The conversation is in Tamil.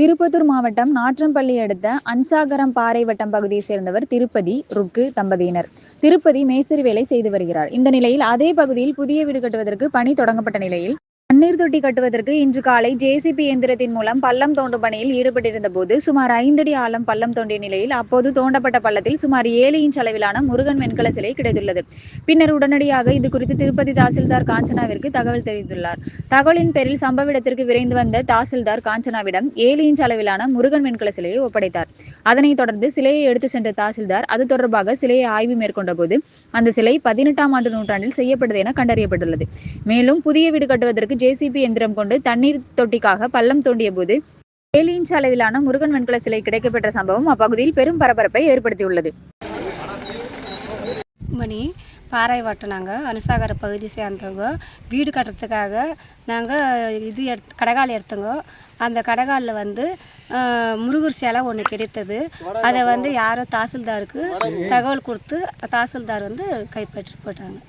திருப்பத்தூர் மாவட்டம் நாற்றம்பள்ளி அடுத்த அன்சாகரம் பாறை வட்டம் பகுதியை சேர்ந்தவர் திருப்பதி ருக்கு தம்பதியினர். திருப்பதி மேஸ்திரி வேலை செய்து வருகிறார். இந்த நிலையில் அதே பகுதியில் புதிய வீடு கட்டுவதற்கு பணி தொடங்கப்பட்ட நிலையில் தண்ணீர் தொட்டி கட்டுவதற்கு இன்று காலை ஜேசிபி இயந்திரத்தின் மூலம் பள்ளம் தோண்டும் பணியில் ஈடுபட்டிருந்த போது சுமார் ஐந்தடி ஆழம் பள்ளம் தோண்டிய நிலையில் அப்போது தோண்டப்பட்ட பள்ளத்தில் சுமார் ஏழு இன்ச் அளவிலான முருகன் வெண்கல சிலை கிடைத்துள்ளது. பின்னர் உடனடியாக இது குறித்து திருப்பதி தாசில்தார் காஞ்சனாவிற்கு தகவல் தெரிவித்துள்ளார். தகவலின் பேரில் சம்பவ இடத்திற்கு விரைந்து வந்த தாசில்தார் காஞ்சனாவிடம் ஏழு இன்ச் அளவிலான முருகன் வெண்கல சிலையை ஒப்படைத்தார். அதனைத் தொடர்ந்து சிலையை எடுத்து சென்ற தாசில்தார் அது தொடர்பாக சிலையை ஆய்வு மேற்கொண்ட போது அந்த சிலை பதினெட்டாம் ஆண்டு நூற்றாண்டில் செய்யப்பட்டது என கண்டறியப்பட்டுள்ளது. மேலும் புதிய வீடு கட்டுவதற்கு ஜேசிபி எந்திரம் கொண்டு தண்ணீர் தொட்டிக்காக பள்ளம் தோண்டிய போது ஏழு இன்ச் அளவிலான முருகன் வெண்கல சிலை கிடைக்கப்பெற்ற சம்பவம் அப்பகுதியில் பெரும் பரபரப்பை ஏற்படுத்தியுள்ளது. மணி பாறை வட்டம் நாங்கள் அனுசாகர பகுதி சேர்ந்தவங்க. வீடு கட்டுறதுக்காக நாங்கள் இது எடுத்து கடகால் எடுத்தோங்க. அந்த கடகாலில் வந்து முருகர் சிலை ஒன்று கிடைத்தது. அதை வந்து யாரோ தாசில்தாருக்கு தகவல் கொடுத்து தாசில்தார் வந்து கைப்பற்றி போட்டாங்க.